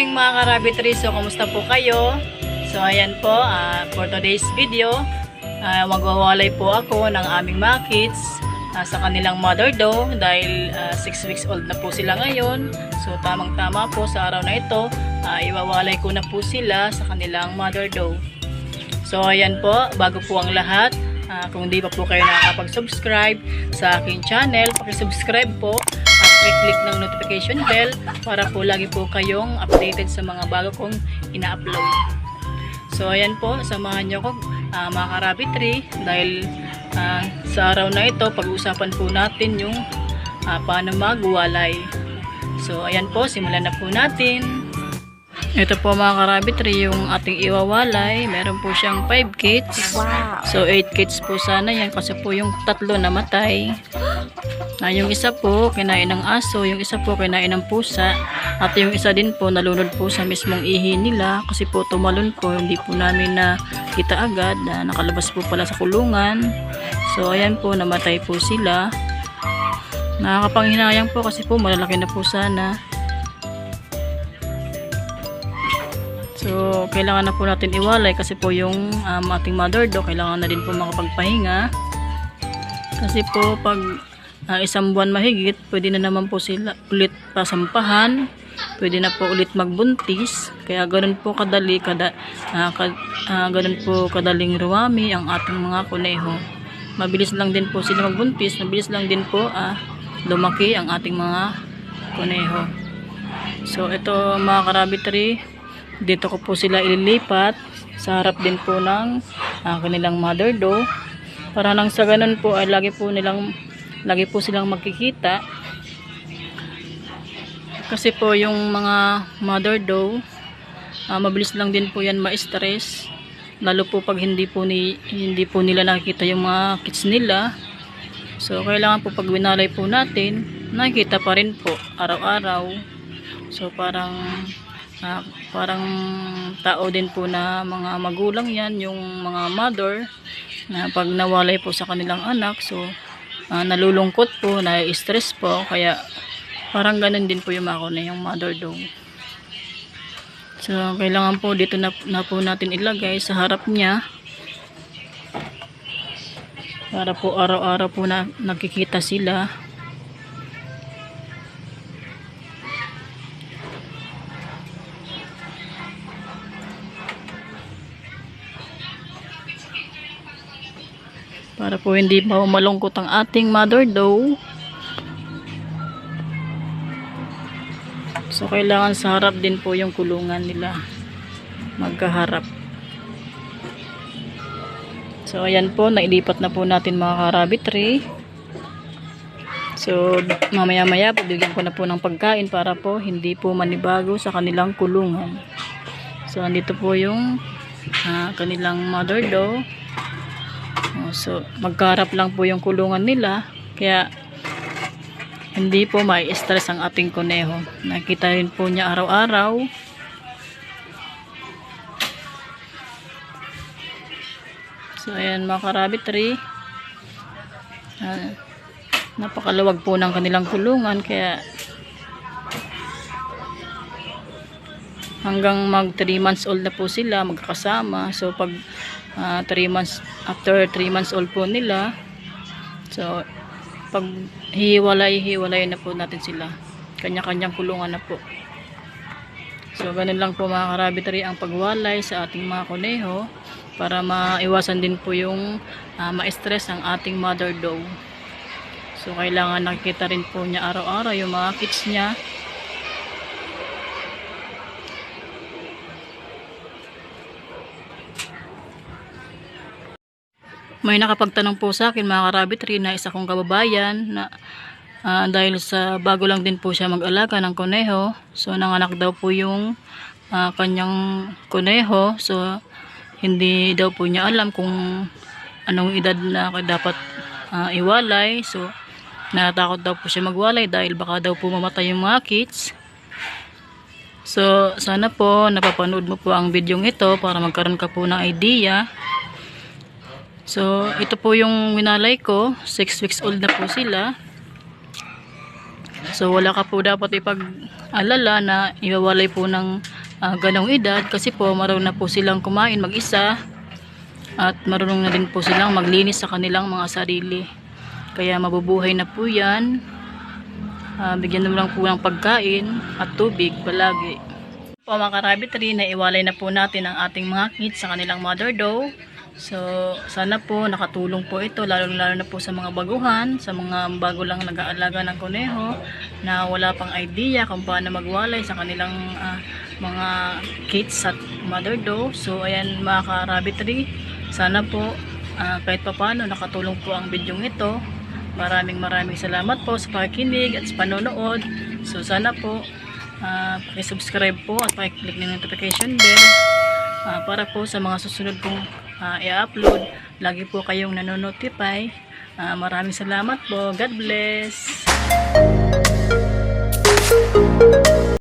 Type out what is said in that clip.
Morning mga karabitri. So, kamusta po kayo? So, ayan po, ah, for today's video, ah, magwawalay po ako ng aming mga kids ah, sa kanilang mother dough dahil 6 weeks old na po sila ngayon. So, tamang-tama po sa araw na ito, ah, iwawalay ko na po sila sa kanilang mother dough. So, ayan po, bago po ang lahat, ah, kung di pa po kayo nakakapag-subscribe sa aking channel, pakisubscribe po at click ng notification bell para po lagi po kayong updated sa mga bago kong ina-upload. So, ayan po, samahan nyo ko ah, mga karabitri dahil ah, sa araw na ito, pag-uusapan po natin yung ah, paano magwalay. So, ayan po, simulan na po natin. Ito po mga karabitri, yung ating iwawalay. Meron po siyang 5 kits. Wow. So, 8 kits po sana yan kasi po yung tatlo namatay. Na yung isa po, kinain ng aso. Yung isa po, kinain ng pusa. At yung isa din po, nalunod po sa mismong ihi nila. Kasi po, tumalon po. Hindi po namin na kita agad. Na nakalabas po pala sa kulungan. So, ayan po, namatay po sila. Nakakapanghinayang po kasi po, malalaki na po sana. So, kailangan na po natin iwalay kasi po yung um, ating mother do, kailangan na din po makapagpahinga. Kasi po, pag ah, isang buwan mahigit, pwede na naman po sila ulit pasampahan. Pwede na po ulit magbuntis. Kaya ganun po kadali, kada, ah, ka, ah, ganun po kadaling ruwami ang ating mga kuneho. Mabilis lang din po sila magbuntis. Mabilis lang din po ah, lumaki ang ating mga kuneho. So, ito mga karabitry, dito ko po sila ililipat sa harap din po ng ah, kanilang mother dough para nang sa ganun po ay lagi po nilang lagi po silang magkikita. Kasi po yung mga mother dough ah, mabilis lang din po yan ma-stress. Lalo po pag hindi po ni hindi po nila nakikita yung mga kids nila. So kailangan po pag winalay po natin nakikita pa rin po araw-araw. So parang Ah, parang tao din po na mga magulang yan, yung mga mother na pag nawalay po sa kanilang anak, so ah, nalulungkot po, na-stress po, kaya parang ganun din po yung ako na yung mother daw. So, kailangan po dito na, na po natin ilagay sa harap niya para po araw-araw po na nakikita sila para po hindi pa malungkot ang ating mother dough. So, kailangan sa harap din po yung kulungan nila. Magkaharap. So, ayan po. Nailipat na po natin mga karabitry. So, mamaya-maya, bibigyan ko na po ng pagkain para po hindi po manibago sa kanilang kulungan. So, andito po yung ah, kanilang mother dough. Oh, so, magkarap lang po yung kulungan nila. Kaya, hindi po may stress ang ating kuneho. Nakita rin po niya araw-araw. So, ayan mga karabitry. Ah, napakaluwag po ng kanilang kulungan. Kaya, hanggang mag 3 months old na po sila magkakasama. So, pag 3 months, after 3 months old po nila, so, pag hiwalay, hiwalay na po natin sila. Kanya-kanyang kulungan na po. So, ganun lang po mga karabitary ang pagwalay sa ating mga kuneho para maiwasan din po yung ah, ma-stress ang ating mother dough. So, kailangan nakikita rin po niya araw-araw yung mga kids niya. May nakapagtanong po sa akin mga karabitry na isa kong kababayan na ah, dahil sa bago lang din po siya mag-alaga ng kuneho. So nanganak daw po yung ah, kanyang kuneho. So hindi daw po niya alam kung anong edad na dapat ah, iwalay. So natatakot daw po siya magwalay dahil baka daw po mamatay yung mga kids. So sana po napapanood mo po ang video ito para magkaroon ka po ng idea So, ito po yung winalay ko. 6 weeks old na po sila. So wala ka po dapat ipag-alala na iwawalay po ng ah, ganong edad kasi po marunong na po silang kumain mag-isa at marunong na din po silang maglinis sa kanilang mga sarili. Kaya mabubuhay na po yan. Ah, bigyan mo lang po ng pagkain at tubig palagi. Po mga karabit rin, naiwalay na po natin ang ating mga kids sa kanilang mother dough. So, sana po nakatulong po ito, lalo-lalo na po sa mga baguhan, sa mga bago lang nag-aalaga ng kuneho, na wala pang idea kung paano magwalay sa kanilang ah, mga kids at mother dough. So, ayan mga karabit rin, sana po ah, kahit pa paano nakatulong po ang bidyong ito. Maraming maraming salamat po sa pakikinig at sa panonood. So, sana po uh, subscribe po at pakiclick ng notification bell ah, para po sa mga susunod kong ah, i-upload. Lagi po kayong nanonotify. Ah, maraming salamat po. God bless